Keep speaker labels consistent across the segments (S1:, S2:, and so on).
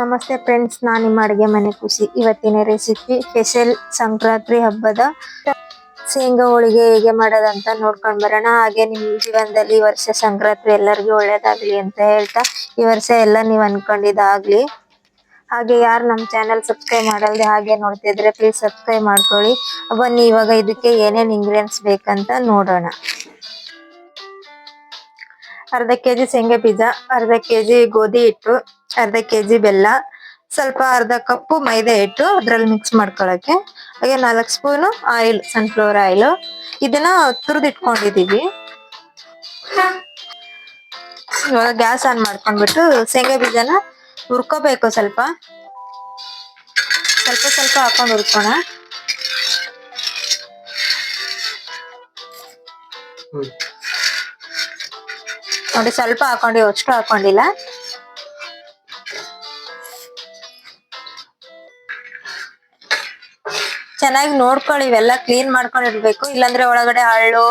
S1: ನಮಸ್ತೆ ಫ್ರೆಂಡ್ಸ್ ನಾನು ನಿಮ್ಮ ಅಡುಗೆ ಮನೆ ಖುಷಿ. ಇವತ್ತಿನ ರೆಸಿಪಿ ಸ್ಪೆಷಲ್ ಸಂಕ್ರಾಂತಿ ಹಬ್ಬದ ಶೇಂಗಾ ಹೋಳಿಗೆ ಹೇಗೆ ಮಾಡೋದಂತ ನೋಡ್ಕೊಂಡ್ ಬರೋಣ. ಹಾಗೆ ನಿಮ್ಮ ಜೀವನದಲ್ಲಿ ಈ ವರ್ಷ ಸಂಕ್ರಾಂತಿ ಎಲ್ಲರಿಗೂ ಒಳ್ಳೇದಾಗ್ಲಿ ಅಂತ ಹೇಳ್ತಾ, ಈ ವರ್ಷ ಎಲ್ಲ ನೀವ್ ಅನ್ಕೊಂಡಿದ್ದಾಗ್ಲಿ. ಹಾಗೆ ಯಾರು ನಮ್ಮ ಚಾನೆಲ್ ಸಬ್ಸ್ಕ್ರೈಬ್ ಮಾಡಲ್ದೆ ಹಾಗೆ ನೋಡ್ತಿದ್ರೆ ಪ್ಲೀಸ್ ಸಬ್ಸ್ಕ್ರೈಬ್ ಮಾಡ್ಕೊಳ್ಳಿ. ಬನ್ನಿ, ಇವಾಗ ಇದಕ್ಕೆ ಏನೇನು ಇಂಗ್ರೀಡಿಯೆಂಟ್ಸ್ ಬೇಕಂತ ನೋಡೋಣ. ಅರ್ಧ ಕೆಜಿ ಶೇಂಗಾ ಬೀಜ, ಅರ್ಧ ಕೆಜಿ ಗೋಧಿ ಹಿಟ್ಟು ಅರ್ಧ ಕೆಜಿ ಬೆಲ್ಲ ಸ್ವಲ್ಪ ಅರ್ಧ ಕಪ್ಪು ಮೈದಾ ಹಿಟ್ಟು ಅದ್ರಲ್ಲಿ ಮಿಕ್ಸ್ ಮಾಡ್ಕೊಳಕ್ಕೆ. ಹಾಗೆ ನಾಲ್ಕು ಸ್ಪೂನು ಆಯಿಲ್ ಸನ್ಫ್ಲವರ್ ಆಯಿಲ್ ಇದನ್ನ ತುರಿದಿಟ್ಕೊಂಡಿದೀವಿ. ಇವಾಗ ಗ್ಯಾಸ್ ಆನ್ ಮಾಡ್ಕೊಂಡ್ಬಿಟ್ಟು ಶೇಂಗಾ ಬೀಜನ ಹುರ್ಕೋಬೇಕು ಸ್ವಲ್ಪ. ಸ್ವಲ್ಪ ಸ್ವಲ್ಪ ಹಾಕೊಂಡು ಹುರ್ಕೋಣ. ನೋಡಿ ಸ್ವಲ್ಪ ಹಾಕೊಂಡು ಅಷ್ಟು ಹಾಕೊಂಡಿಲ್ಲ. ಚೆನ್ನಾಗಿ ನೋಡ್ಕೊಳ್ಳಿ, ಇವೆಲ್ಲ ಕ್ಲೀನ್ ಮಾಡ್ಕೊಂಡಿರ್ಬೇಕು. ಇಲ್ಲಾಂದ್ರೆ ಒಳಗಡೆ ಹಳ್ಳು,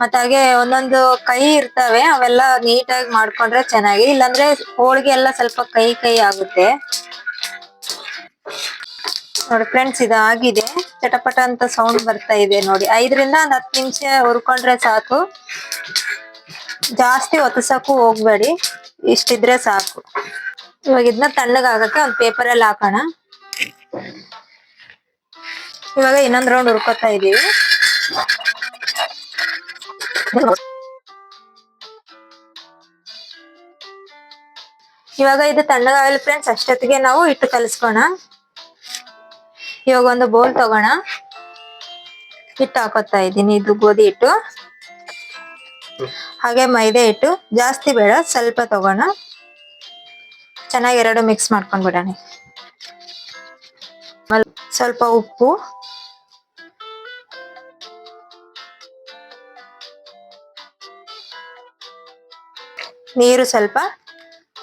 S1: ಮತ್ತ ಹಾಗೆ ಒಂದೊಂದು ಕೈ ಇರ್ತವೆ, ಅವೆಲ್ಲ ನೀಟಾಗಿ ಮಾಡ್ಕೊಂಡ್ರೆ ಚೆನ್ನಾಗಿ. ಇಲ್ಲಾಂದ್ರೆ ಹೋಳಿಗೆ ಎಲ್ಲ ಸ್ವಲ್ಪ ಕೈ ಕೈ ಆಗುತ್ತೆ. ನೋಡಿ ಫ್ರೆಂಡ್ಸ್ ಇದು ಆಗಿದೆ ಚಟಪಟ ಅಂತ ಸೌಂಡ್ ಬರ್ತಾ ಇದೆ ನೋಡಿ. ಐದರಿಂದ ಒಂದ್ ಹತ್ತು ನಿಮಿಷ ಹುರ್ಕೊಂಡ್ರೆ ಸಾಕು. ಜಾಸ್ತಿ ಒತ್ತಸಕ್ಕೂ ಹೋಗ್ಬೇಡಿ. ಇಷ್ಟಿದ್ರೆ ಸಾಕು. ಇವಾಗ ಇದನ್ನ ತಣ್ಣಗಾಗಕ್ಕೆ ಒಂದು ಪೇಪರಲ್ಲಿ ಹಾಕೋಣ. ಇವಾಗ ಇನ್ನೊಂದ್ ರೌಂಡ್ ಹುಡ್ಕೋತಾ ಇದೀವಿ. ಇವಾಗ ಇದು ತಣ್ಣಗಾಗಲಿ ಫ್ರೆಂಡ್ಸ್, ಅಷ್ಟೊತ್ತಿಗೆ ನಾವು ಹಿಟ್ಟು ಕಲಿಸ್ಕೋಣ. ಇವಾಗ ಒಂದು ಬೌಲ್ ತಗೋಣ. ಹಿಟ್ಟು ಹಾಕೋತಾ ಇದ್ದೀನಿ ಇದು ಗೋಧಿ ಹಿಟ್ಟು. ಹಾಗೆ ಮೈದಾ ಹಿಟ್ಟು, ಜಾಸ್ತಿ ಬೇಡ, ಸ್ವಲ್ಪ ತಗೋಣ. ಚೆನ್ನಾಗಿ ಎರಡು ಮಿಕ್ಸ್ ಮಾಡ್ಕೊಂಡ್ ಬಿಡೋಣ ಆಮೇಲ್ ಸ್ವಲ್ಪ ಉಪ್ಪು. ನೀರು ಸ್ವಲ್ಪ.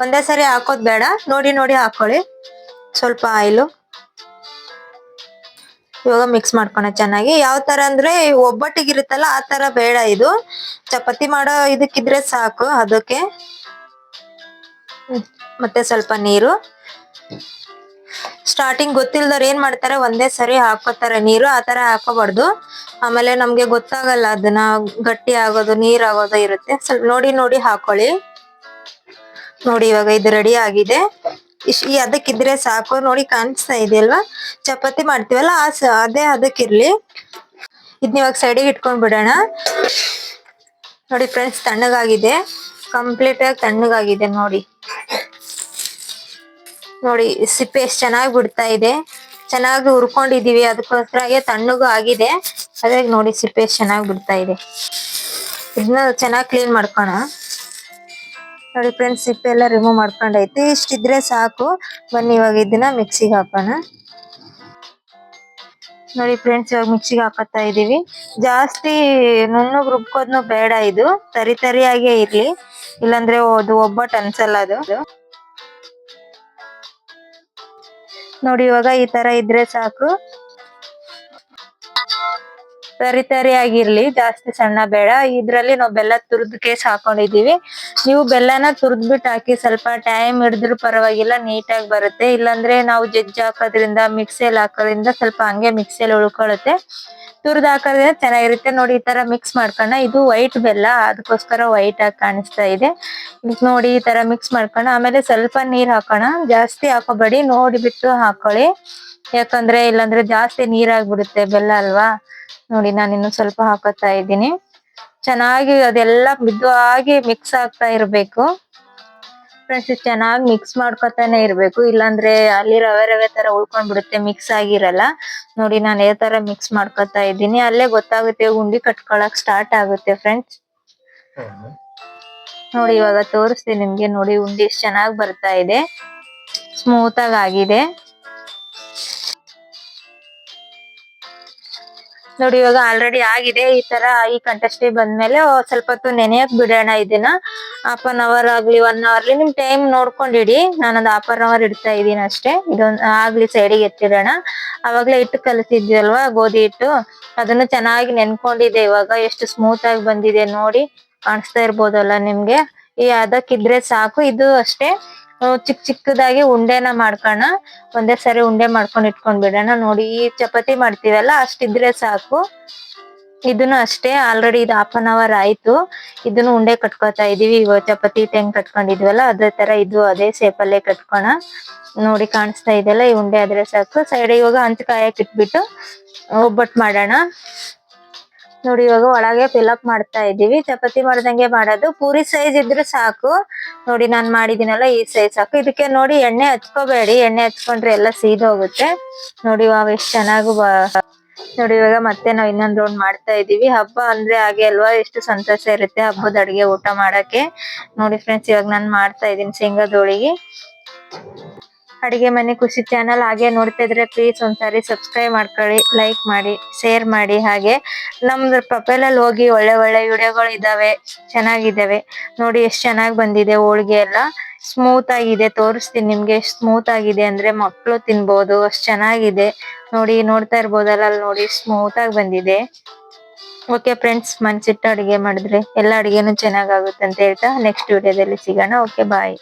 S1: ಒಂದೇ ಸರಿ ಹಾಕೋದ್ ಬೇಡ. ನೋಡಿ ನೋಡಿ ಹಾಕೊಳ್ಳಿ. ಸ್ವಲ್ಪ ಆಯಿಲು. ಇವಾಗ ಮಿಕ್ಸ್ ಮಾಡ್ಕೊಳ ಚೆನ್ನಾಗಿ. ಯಾವ ತರ ಅಂದ್ರೆ ಒಬ್ಬಟ್ಟಿಗಿರುತ್ತಲ್ಲ ಆ ತರ ಬೇಡ ಇದು. ಚಪಾತಿ ಮಾಡೋ ಇದಕ್ಕಿದ್ರೆ ಸಾಕು ಅದಕ್ಕೆ. ಮತ್ತೆ ಸ್ವಲ್ಪ ನೀರು. ಸ್ಟಾರ್ಟಿಂಗ್ ಗೊತ್ತಿಲ್ದವ್ರು ಏನ್ ಮಾಡ್ತಾರೆ, ಒಂದೇ ಸರಿ ಹಾಕೋತಾರೆ ನೀರು. ಆ ತರ ಹಾಕೋಬಾರ್ದು. ಆಮೇಲೆ ನಮ್ಗೆ ಗೊತ್ತಾಗಲ್ಲ ಅದನ್ನ ಗಟ್ಟಿ ಆಗೋದು ನೀರ್ ಆಗೋದು ಇರುತ್ತೆ. ಸ್ವಲ್ಪ ನೋಡಿ ನೋಡಿ ಹಾಕೊಳ್ಳಿ. ನೋಡಿ, ಇವಾಗ ಇದು ರೆಡಿ ಆಗಿದೆ. ಇಶ್, ಈ ಅದಕ್ಕಿದ್ರೆ ಸಾಕು. ನೋಡಿ, ಕಾಣಿಸ್ತಾ ಇದೆಯಲ್ವಾ ಚಪಾತಿ ಮಾಡ್ತೀವಲ್ಲ, ಆ ಅದೇ ಅದಕ್ಕಿರ್ಲಿ. ಇದನ್ನ ಇವಾಗ ಸೈಡಿಗೆ ಇಟ್ಕೊಂಡ್ ಬಿಡೋಣ. ನೋಡಿ ಫ್ರೆಂಡ್ಸ್ ತಣ್ಣಗಾಗಿದೆ. ಕಂಪ್ಲೀಟ್ ಆಗಿ ತಣ್ಣಗಾಗಿದೆ, ನೋಡಿ. ನೋಡಿ, ಸಿಪ್ಪೆ ಎಷ್ಟು ಚೆನ್ನಾಗಿ ಬಿಡ್ತಾ ಇದೆ. ಚೆನ್ನಾಗಿ ಹುರ್ಕೊಂಡಿದೀವಿ. ಅದಕ್ಕೋಸ್ಕರ ತಣ್ಣಗೂ ಆಗಿದೆ. ಅದೇ ನೋಡಿ, ಸಿಪ್ಪೆ ಎಷ್ಟು ಚೆನ್ನಾಗಿ ಬಿಡ್ತಾ ಇದೆ. ಇದನ್ನ ಚೆನ್ನಾಗಿ ಕ್ಲೀನ್ ಮಾಡ್ಕೋಣ. ನೋಡಿ ಫ್ರೆಂಡ್ಸ್ ಸಿಪ್ಪೆ ಎಲ್ಲ ರಿಮೂವ್ ಮಾಡ್ಕೊಂಡೈತಿ. ಇಷ್ಟಿದ್ರೆ ಸಾಕು. ಬನ್ನಿ, ಇವಾಗ ಇದನ್ನ ಮಿಕ್ಸಿಗೆ ಹಾಕೋಣ. ನೋಡಿ ಫ್ರೆಂಡ್ಸ್ ಇವಾಗ ಮಿಕ್ಸಿಗೆ ಹಾಕತ್ತಾ ಇದೀವಿ. ಜಾಸ್ತಿ ನುಣ್ಣಗ್ ರುಬ್ಕೋದ್ನು ಬೇಡ ಇದು. ತರಿ ತರಿಯಾಗೇ ಇರ್ಲಿ. ಇಲ್ಲಾಂದ್ರೆ ಅದು ಒಬ್ಬಟ್ಟು ಅನ್ಸಲ್ಲ ಅದು. ನೋಡಿ, ಇವಾಗ ಈ ತರ ಇದ್ರೆ ಸಾಕು. ತರಿ ತರಿ ಆಗಿರ್ಲಿ, ಜಾಸ್ತಿ ಸಣ್ಣ ಬೇಡ. ಇದ್ರಲ್ಲಿ ನಾವು ಬೆಲ್ಲ ತುರ್ದ್ ಕೇಸ್ ಹಾಕೊಂಡಿದೀವಿ. ನೀವು ಬೆಲ್ಲನ ತುರ್ದ್ಬಿಟ್ಟು ಹಾಕಿ ಸ್ವಲ್ಪ ಟೈಮ್ ಹಿಡಿದ್ರು ಪರವಾಗಿಲ್ಲ ನೀಟಾಗಿ ಬರುತ್ತೆ. ಇಲ್ಲಾಂದ್ರೆ ನಾವು ಜಜ್ಜಿ ಹಾಕೋದ್ರಿಂದ ಮಿಕ್ಸಿಯಲ್ಲಿ ಹಾಕೋದ್ರಿಂದ ಸ್ವಲ್ಪ ಹಂಗೆ ಮಿಕ್ಸಿಯಲ್ಲಿ ಉಳ್ಕೊಳುತ್ತೆ. ತುರ್ದ್ ಹಾಕೋದ್ರಿಂದ ಚೆನ್ನಾಗಿರುತ್ತೆ. ನೋಡಿ, ಈ ತರ ಮಿಕ್ಸ್ ಮಾಡ್ಕೊಂಡ, ಇದು ವೈಟ್ ಬೆಲ್ಲ ಅದಕ್ಕೋಸ್ಕರ ವೈಟ್ ಆಗಿ ಕಾಣಿಸ್ತಾ ಇದೆ. ಇದ್ ನೋಡಿ, ಈ ತರ ಮಿಕ್ಸ್ ಮಾಡ್ಕೊಂಡು, ಆಮೇಲೆ ಸ್ವಲ್ಪ ನೀರ್ ಹಾಕೋಣ. ಜಾಸ್ತಿ ಹಾಕೋಬೇಡಿ ನೋಡಿ ಬಿಟ್ಟು ಹಾಕೊಳ್ಳಿ. ಯಾಕಂದ್ರೆ ಇಲ್ಲಾಂದ್ರೆ ಜಾಸ್ತಿ ನೀರಾಗ್ಬಿಡುತ್ತೆ ಬೆಲ್ಲ ಅಲ್ವಾ? ನೋಡಿ ನಾನು ಇನ್ನು ಸ್ವಲ್ಪ ಹಾಕೋತಾ ಇದ್ದೀನಿ. ಚೆನ್ನಾಗಿ ಅದೆಲ್ಲ ಮಿದುವಾಗಿ ಮಿಕ್ಸ್ ಆಗ್ತಾ ಇರಬೇಕು. ಫ್ರೆಂಡ್ಸ್ ಚೆನ್ನಾಗಿ ಮಿಕ್ಸ್ ಮಾಡ್ಕೊತಾನೆ ಇರಬೇಕು. ಇಲ್ಲಾಂದ್ರೆ ಅಲ್ಲಿ ರವೆ ರವೆ ತರ ಉಳ್ಕೊಂಡ್ಬಿಡುತ್ತೆ ಮಿಕ್ಸ್ ಆಗಿರಲ್ಲ. ನೋಡಿ ನಾನು ಯಾವ ತರ ಮಿಕ್ಸ್ ಮಾಡ್ಕೊತಾ ಇದ್ದೀನಿ. ಅಲ್ಲೇ ಗೊತ್ತಾಗುತ್ತೆ ಉಂಡಿ ಕಟ್ಕೊಳಕ್ ಸ್ಟಾರ್ಟ್ ಆಗುತ್ತೆ ಫ್ರೆಂಡ್ಸ್ ನೋಡಿ ಇವಾಗ ತೋರಿಸ್ತೀನಿ ನಿಮ್ಗೆ. ನೋಡಿ ಉಂಡಿ ಚೆನ್ನಾಗಿ ಬರ್ತಾ ಇದೆ. ಸ್ಮೂತ್ ಆಗಿ ಆಗಿದೆ. ನೋಡಿ, ಇವಾಗ ಆಲ್ರೆಡಿ ಆಗಿದೆ. ಈ ತರ ಈ ಕಂಟೆಸ್ಟಿ ಬಂದ್ಮೇಲೆ ಸ್ವಲ್ಪ ಹೊತ್ತು ನೆನೆಯಕ್ ಬಿಡೋಣ ಇದನ್ನ. ಹಾಫ್ ಅನ್ ಅವರ್ ಆಗ್ಲಿ ಒನ್ ಅವರ್ಲಿ ನಿಮ್ ಟೈಮ್ ನೋಡ್ಕೊಂಡಿಡಿ. ನಾನೊಂದು ಹಾಫ್ ಅನ್ ಅವರ್ ಇಡ್ತಾ ಇದೀನಿ ಅಷ್ಟೇ. ಇದೊಂದ್, ಆಗ್ಲಿ ಸೈಡಿಗೆ ಎತ್ತಿಡೋಣ. ಅವಾಗ್ಲೇ ಹಿಟ್ಟು ಅಲ್ವಾ ಗೋಧಿ ಹಿಟ್ಟು? ಅದನ್ನು ಚೆನ್ನಾಗಿ ನೆನ್ಕೊಂಡಿದೆ ಇವಾಗ. ಎಷ್ಟು ಸ್ಮೂತ್ ಆಗಿ ಬಂದಿದೆ ನೋಡಿ. ಕಾಣಿಸ್ತಾ ಇರ್ಬೋದಲ್ಲ ನಿಮ್ಗೆ. ಈ ಅದಕ್ಕಿದ್ರೆ ಸಾಕು. ಇದು ಅಷ್ಟೇ. ಚಿಕ್ಕ ಚಿಕ್ಕದಾಗಿ ಉಂಡೆನ ಮಾಡ್ಕೋಣ. ಒಂದೇ ಸರಿ ಉಂಡೆ ಮಾಡ್ಕೊಂಡು ಇಟ್ಕೊಂಡ್ ಬಿಡೋಣ. ನೋಡಿ, ಈ ಚಪಾತಿ ಮಾಡ್ತೀವಲ್ಲ ಅಷ್ಟಿದ್ರೆ ಸಾಕು. ಇದನ್ನು ಅಷ್ಟೇ ಆಲ್ರೆಡಿ ಇದು ಹಾಫ್ ಅನ್ ಅವರ್ ಆಯ್ತು. ಇದನ್ನು ಉಂಡೆ ಕಟ್ಕೋತಾ ಇದೀವಿ. ಇವಾಗ ಚಪಾತಿ ತೆಂಗ್ ಕಟ್ಕೊಂಡಿದ್ವಲ್ಲ, ಅದೇ ತರ ಇದು ಅದೇ ಸೇಪ್ ಅಲ್ಲೇ ಕಟ್ಕೋಣ. ನೋಡಿ, ಕಾಣಿಸ್ತಾ ಇದೆಯಲ್ಲ, ಈ ಉಂಡೆ ಆದ್ರೆ ಸಾಕು. ಸೈಡ್ ಇವಾಗ ಹಂಚ್ ಕಾಯಕ್ ಇಟ್ಬಿಟ್ಟು ಒಬ್ಬಟ್ಟು ಮಾಡೋಣ. ನೋಡಿ, ಇವಾಗ ಒಳಗೆ ಫಿಲ್ ಮಾಡ್ತಾ ಇದೀವಿ ಚಪಾತಿ ಮಾಡ್ದಂಗೆ ಮಾಡೋದು. ಪೂರಿ ಸೈಜ್ ಇದ್ರೆ ಸಾಕು. ನೋಡಿ, ನಾನ್ ಮಾಡಿದೀನಲ್ಲ ಈ ಸೈಜ್ ಸಾಕು. ಇದಕ್ಕೆ ನೋಡಿ, ಎಣ್ಣೆ ಹಚ್ಕೋಬೇಡಿ. ಎಣ್ಣೆ ಹಚ್ಕೊಂಡ್ರೆ ಎಲ್ಲ ಸೀದೋಗುತ್ತೆ ನೋಡಿ ಇವಾಗ ಎಷ್ಟ್ ಚೆನ್ನಾಗಿ ನೋಡಿ, ಇವಾಗ ಮತ್ತೆ ನಾವ್ ಇನ್ನೊಂದ್ ರೌಂಡ್ ಮಾಡ್ತಾ ಇದೀವಿ ಹಬ್ಬ ಅಂದ್ರೆ ಹಾಗೆ ಅಲ್ವಾ? ಎಷ್ಟು ಸಂತೋಷ ಇರುತ್ತೆ ಹಬ್ಬದ ಅಡುಗೆ ಊಟ ಮಾಡಕ್ಕೆ. ನೋಡಿ ಫ್ರೆಂಡ್ಸ್ ಇವಾಗ ನಾನ್ ಮಾಡ್ತಾ ಇದೀನಿ ಶೇಂಗಾದ ಹೋಳಿಗೆ ಅಡಿಗೆ ಮನೆ ಖುಷಿ ಚಾನಲ್ ಹಾಗೆ ನೋಡ್ತಾ ಇದ್ರೆ ಪ್ಲೀಸ್ ಒಂದ್ಸಾರಿ ಸಬ್ಸ್ಕ್ರೈಬ್ ಮಾಡ್ಕೊಳ್ಳಿ ಲೈಕ್ ಮಾಡಿ ಶೇರ್ ಮಾಡಿ ಹಾಗೆ ನಮ್ದು ಪ್ರೊಫೈಲ್ ಅಲ್ಲಿ ಹೋಗಿ ಒಳ್ಳೆ ಒಳ್ಳೆ ವಿಡಿಯೋಗಳು ಇದಾವೆ ಚೆನ್ನಾಗಿದ್ದಾವೆ ನೋಡಿ ಎಷ್ಟ್ ಚೆನ್ನಾಗ್ ಬಂದಿದೆ ಹೋಳಿಗೆ ಎಲ್ಲ. ಸ್ಮೂತ್ ಆಗಿದೆ, ತೋರಿಸ್ತೀನಿ ನಿಮ್ಗೆ ಎಷ್ಟು ಸ್ಮೂತ್ ಆಗಿದೆ ಅಂದ್ರೆ ಮಕ್ಕಳು ತಿನ್ಬಹುದು ಅಷ್ಟು ಚೆನ್ನಾಗಿದೆ. ನೋಡಿ ನೋಡ್ತಾ ಇರ್ಬೋದಲ್ಲ, ಅಲ್ಲಿ ನೋಡಿ ಸ್ಮೂತ್ ಆಗಿ ಬಂದಿದೆ. ಓಕೆ ಫ್ರೆಂಡ್ಸ್ ಮನ್ಸಿಟ್ಟು ಅಡುಗೆ ಮಾಡಿದ್ರೆ ಎಲ್ಲ ಅಡುಗೆನೂ ಚೆನ್ನಾಗಾಗುತ್ತೆ ಅಂತ ಹೇಳ್ತಾ ನೆಕ್ಸ್ಟ್ ವಿಡಿಯೋದಲ್ಲಿ ಸಿಗೋಣ. Okay bye